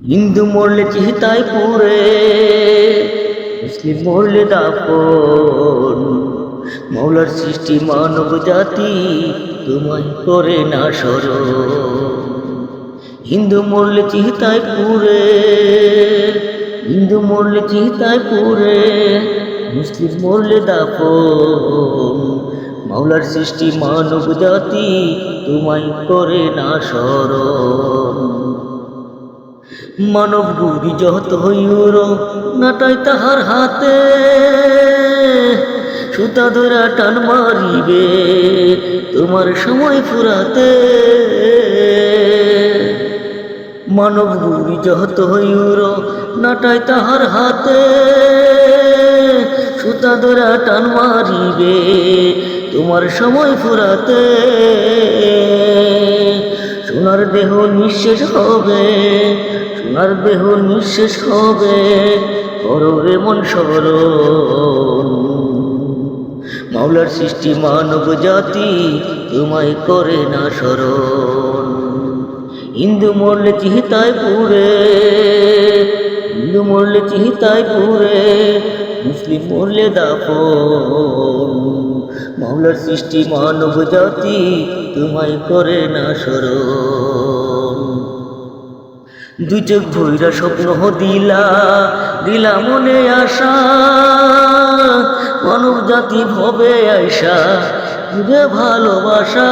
হিন্দু মরলে চিহিতায় পুরে মুসলিম মরলে দাফন। মৌলার সৃষ্টি মানব জাতি, তোমায় করে না সর হিন্দু মরলে চিহিতায় পুরে হিন্দু মরলে চিহিতায় পুরে মুসলিম মরলে দাফন। মৌলার সৃষ্টি মানব জাতি, তোমায় করে না সরল মানব গুরি যত হইর নাটাই তাহার হাতে। সুতা ধরা টান মারিবে তোমার সময় ফুরাতে। মানব গুরি যত হইর নাটাই তাহার হাতে। সুতা ধরা টান মারিবে তোমার সময় ফুরাতে। সোনার দেহ নিঃশেষ হবে সোনার দেহ নিঃশেষ হবে করবে মন সরণ মাওলার সৃষ্টি মানব জাতি, তোমায় করে না স্মরণ। হিন্দু মরলে চিহিতায় পুরে হিন্দু মরলে চিহিতায় পুরে মুসলিম মরলে দাফন। মাওলার সৃষ্টি মানব জাতি, তোমায় করে না স্মরণ। দুই চোখ ভৈরা স্বপ্ন দিলা দিলা মনে আশা। মানব জাতি ভবে আয়সা বুঝে ভালোবাসা।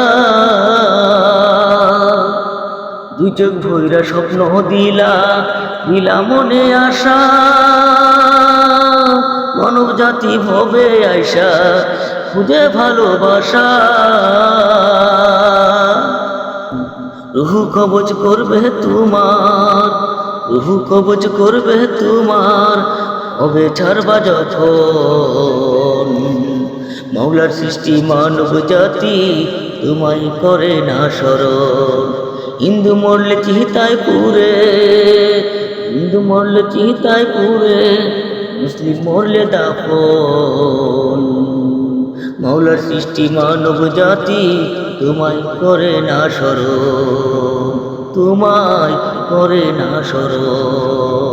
দুই চোখ ভৈরা স্বপ্ন দিলা দিলা মনে আশা। মানব জাতি ভবে আয়সা খুঁজে ভালোবাসা। রুহু কবচ করবে তোমার রুহু কবচ করবে তোমার, হবে ছাড়বা যখন মাওলার সৃষ্টি মানব জাতি, তোমায় করে না স্মরণ। হিন্দু মরলে চিহিতায় পুরে হিন্দু মরলে চিহিতায় পুরে মুসলিম মরলে দাফন। মাওলার সৃষ্টি মানব জাতি, তোমায় করে না স্মরণ। তোমায় করে না স্মরণ